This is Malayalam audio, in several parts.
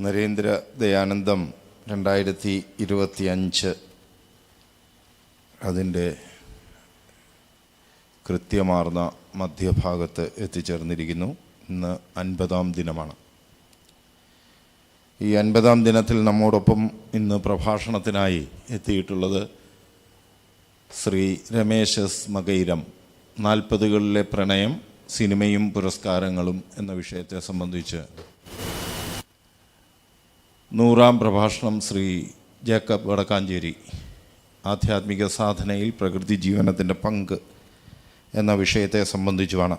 നരേന്ദ്ര ദയാനന്ദം രണ്ടായിരത്തി ഇരുപത്തി അഞ്ച് അതിന്റെ കൃത്യമാർന്ന മധ്യഭാഗത്ത് എത്തിച്ചേർന്നിരിക്കുന്നു. ഇന്ന് അൻപതാം ദിനമാണ്. ഈ അൻപതാം ദിനത്തിൽ നമ്മോടൊപ്പം ഇന്ന് പ്രഭാഷണത്തിനായി എത്തിയിട്ടുള്ളത് ശ്രീ രമേശ് എസ് മകൈരം. നാൽപ്പതുകളിലെ പ്രണയം സിനിമയും പുരസ്കാരങ്ങളും എന്ന വിഷയത്തെ സംബന്ധിച്ച് നൂറാം പ്രഭാഷണം ശ്രീ ജേക്കബ് വടക്കാഞ്ചേരി ആധ്യാത്മിക സാധനയിൽ പ്രകൃതി ജീവനത്തിന്റെ പങ്ക് എന്ന വിഷയത്തെ സംബന്ധിച്ചുമാണ്.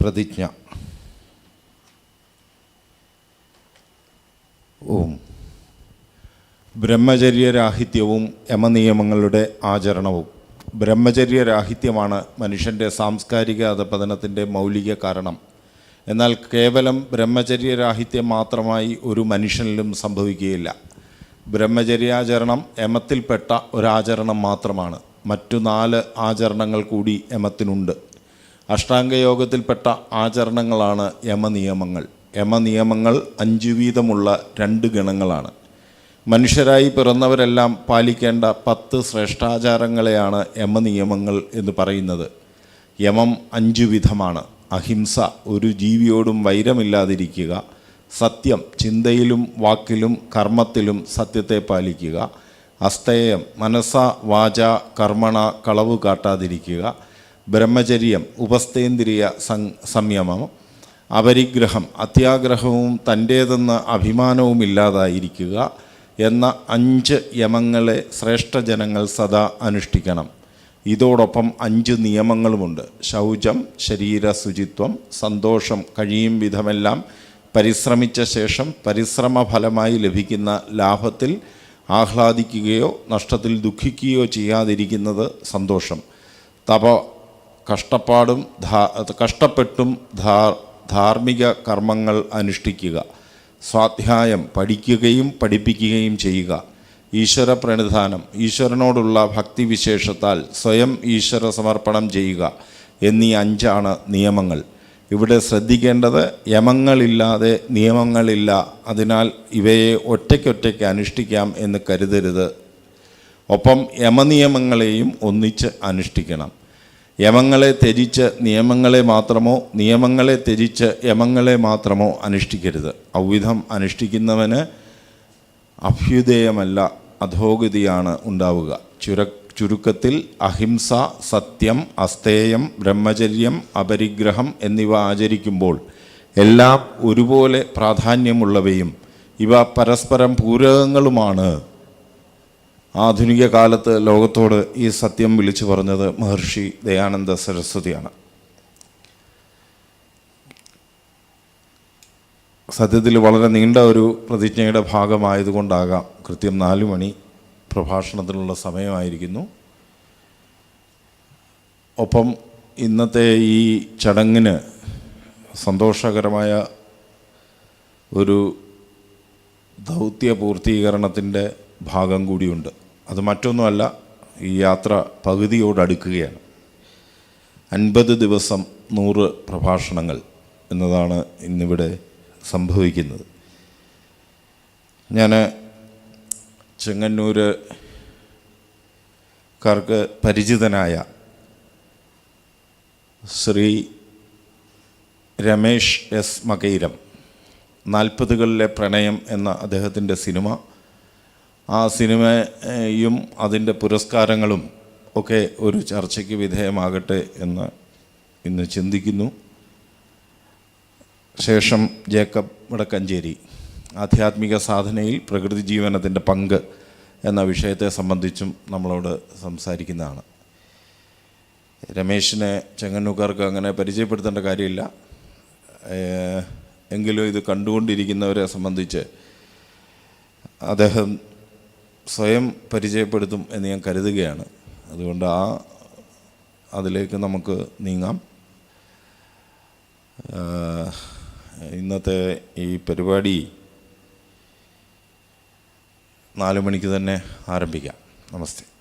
പ്രതിജ്ഞ. ഓം. ബ്രഹ്മചര്യരാഹിത്യവും യമനിയമങ്ങളുടെ ആചരണവും. ബ്രഹ്മചര്യരാഹിത്യമാണ് മനുഷ്യന്റെ സാംസ്കാരിക അധപതനത്തിന്റെ മൗലിക കാരണം. എന്നാൽ കേവലം ബ്രഹ്മചര്യരാഹിത്യം മാത്രമായി ഒരു മനുഷ്യനിലും സംഭവിക്കുകയില്ല. ബ്രഹ്മചര്യാചരണം യമത്തിൽപ്പെട്ട ഒരാചരണം മാത്രമാണ്. മറ്റു നാല് ആചരണങ്ങൾ കൂടി യമത്തിനുണ്ട് അഷ്ടാംഗയോഗത്തിൽപ്പെട്ട ആചരണങ്ങളാണ് യമനിയമങ്ങൾ യമനിയമങ്ങൾ അഞ്ചു വീതമുള്ള രണ്ട് ഗണങ്ങളാണ്. മനുഷ്യരായി പിറന്നവരെല്ലാം പാലിക്കേണ്ട പത്ത് ശ്രേഷ്ഠാചാരങ്ങളെയാണ് യമനിയമങ്ങൾ എന്ന് പറയുന്നത്. യമം അഞ്ചു വിധമാണ് അഹിംസ ഒരു ജീവിയോടും വൈരമില്ലാതിരിക്കുക സത്യം ചിന്തയിലും വാക്കിലും കർമ്മത്തിലും സത്യത്തെ പാലിക്കുക അസ്തേയം മനസ്സ വാച കർമ്മണ കളവ് കാട്ടാതിരിക്കുക ബ്രഹ്മചര്യം ഉപസ്ഥേന്ദ്രിയ സംയമം അപരിഗ്രഹം അത്യാഗ്രഹവും തന്റേതെന്ന അഭിമാനവും ഇല്ലാതായിരിക്കുക എന്ന അഞ്ച് യമങ്ങളെ ശ്രേഷ്ഠജനങ്ങൾ സദാ അനുഷ്ഠിക്കണം. ഇതോടൊപ്പം അഞ്ച് നിയമങ്ങളുമുണ്ട്. ശൗചം ശരീര ശുചിത്വം സന്തോഷം കഴിയും വിധമെല്ലാം പരിശ്രമിച്ച ശേഷം പരിശ്രമ ഫലമായി ലഭിക്കുന്ന ലാഭത്തിൽ ആഹ്ലാദിക്കുകയോ നഷ്ടത്തിൽ ദുഃഖിക്കുകയോ ചെയ്യാതിരിക്കുന്നത് സന്തോഷം. തപ കഷ്ടപ്പാടും കഷ്ടപ്പെട്ടും ധാർമ്മിക കർമ്മങ്ങൾ അനുഷ്ഠിക്കുക. സ്വാധ്യായം പഠിക്കുകയും പഠിപ്പിക്കുകയും ചെയ്യുക. ഈശ്വര പ്രണിധാനം ഈശ്വരനോടുള്ള ഭക്തിവിശേഷത്താൽ സ്വയം ഈശ്വര സമർപ്പണം ചെയ്യുക എന്നീ അഞ്ചാണ് നിയമങ്ങൾ. ഇവിടെ ശ്രദ്ധിക്കേണ്ടത് യമങ്ങളില്ലാതെ നിയമങ്ങളില്ല. അതിനാൽ ഇവയെ ഒറ്റയ്ക്കൊറ്റയ്ക്ക് അനുഷ്ഠിക്കാം എന്ന് കരുതരുത്. ഒപ്പം യമനിയമങ്ങളെയും ഒന്നിച്ച് അനുഷ്ഠിക്കണം. യമങ്ങളെ ത്യജിച്ച് നിയമങ്ങളെ മാത്രമോ നിയമങ്ങളെ ത്യജിച്ച് യമങ്ങളെ മാത്രമോ അനുഷ്ഠിക്കരുത്. ഔവിധം അനുഷ്ഠിക്കുന്നവന് അഭ്യുദയമല്ല അധോഗതിയാണ് ഉണ്ടാവുക. ചുര ചുരുക്കത്തിൽ അഹിംസ സത്യം അസ്തേയം ബ്രഹ്മചര്യം അപരിഗ്രഹം എന്നിവ ആചരിക്കുമ്പോൾ എല്ലാം ഒരുപോലെ പ്രാധാന്യമുള്ളവയും ഇവ പരസ്പരം പൂരകങ്ങളുമാണ്. ആധുനിക കാലത്ത് ലോകത്തോട് ഈ സത്യം വിളിച്ചു പറഞ്ഞത് മഹർഷി ദയാനന്ദ സരസ്വതിയാണ്. സത്യത്തിൽ വളരെ നീണ്ട ഒരു പ്രതിജ്ഞയുടെ ഭാഗമായതുകൊണ്ടാകാം കൃത്യം നാല് മണി പ്രഭാഷണത്തിനുള്ള സമയമായിരിക്കുന്നു. ഒപ്പം ഇന്നത്തെ ഈ ചടങ്ങിന് സന്തോഷകരമായ ഒരു ദൗത്യ പൂർത്തീകരണത്തിന്റെ ഭാഗം കൂടിയുണ്ട്. അത് മറ്റൊന്നുമല്ല ഈ യാത്ര പകുതിയോടടുക്കുകയാണ് അൻപത് ദിവസം നൂറ് പ്രഭാഷണങ്ങൾ എന്നതാണ് ഇന്നിവിടെ സംഭവിക്കുന്നത്. ഞാൻ ചെങ്ങന്നൂരുകാർക്ക് പരിചിതനായ ശ്രീ രമേഷ് എസ്. മകൈരം നാൽപ്പതുകളിലെ പ്രണയം എന്ന അദ്ദേഹത്തിന്റെ സിനിമ. ആ സിനിമയും അതിന്റെ പുരസ്കാരങ്ങളും ഒക്കെ ഒരു ചർച്ചയ്ക്ക് വിധേയമാകട്ടെ എന്ന് ഇന്ന് ചിന്തിക്കുന്നു. ശേഷം ജേക്കബ് വടക്കഞ്ചേരി. ആധ്യാത്മിക സാധനയിൽ പ്രകൃതി ജീവനത്തിന്റെ പങ്ക് എന്ന വിഷയത്തെ സംബന്ധിച്ചും നമ്മളോട് സംസാരിക്കുന്നതാണ്. രമേശിനെ ചെങ്ങന്നൂക്കാർക്ക് അങ്ങനെ പരിചയപ്പെടുത്തേണ്ട കാര്യമില്ല. എങ്കിലും ഇത് കണ്ടുകൊണ്ടിരിക്കുന്നവരെ സംബന്ധിച്ച് അദ്ദേഹം സ്വയം പരിചയപ്പെടുത്തും എന്ന് ഞാൻ കരുതുകയാണ്. അതുകൊണ്ട് ആ അതിലേക്ക് നമുക്ക് നീങ്ങാം. ഇന്നത്തെ ഈ പരിപാടി നാല് മണിക്ക് തന്നെ ആരംഭിക്കാം. നമസ്തേ.